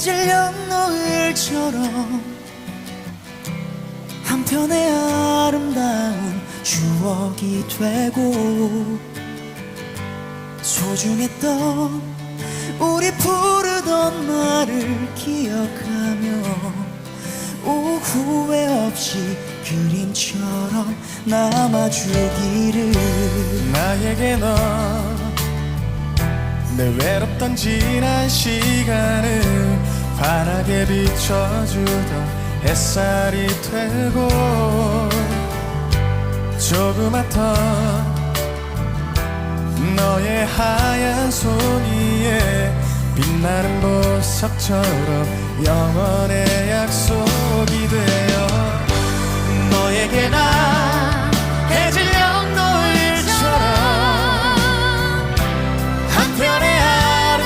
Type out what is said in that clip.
해질녘 노을처럼 한편의 아름다운 추억이 되고 소중했던 우리 부르던 말을 기억하며 오후에 없이 그림처럼 남아주기를 나에게 너내 외롭던 지난 시간을 환하게 비춰주던 햇살이 되고 조그맣던 너의 하얀 손 위에 빛나는 보석처럼 영원의 약속이 되어 너에게 나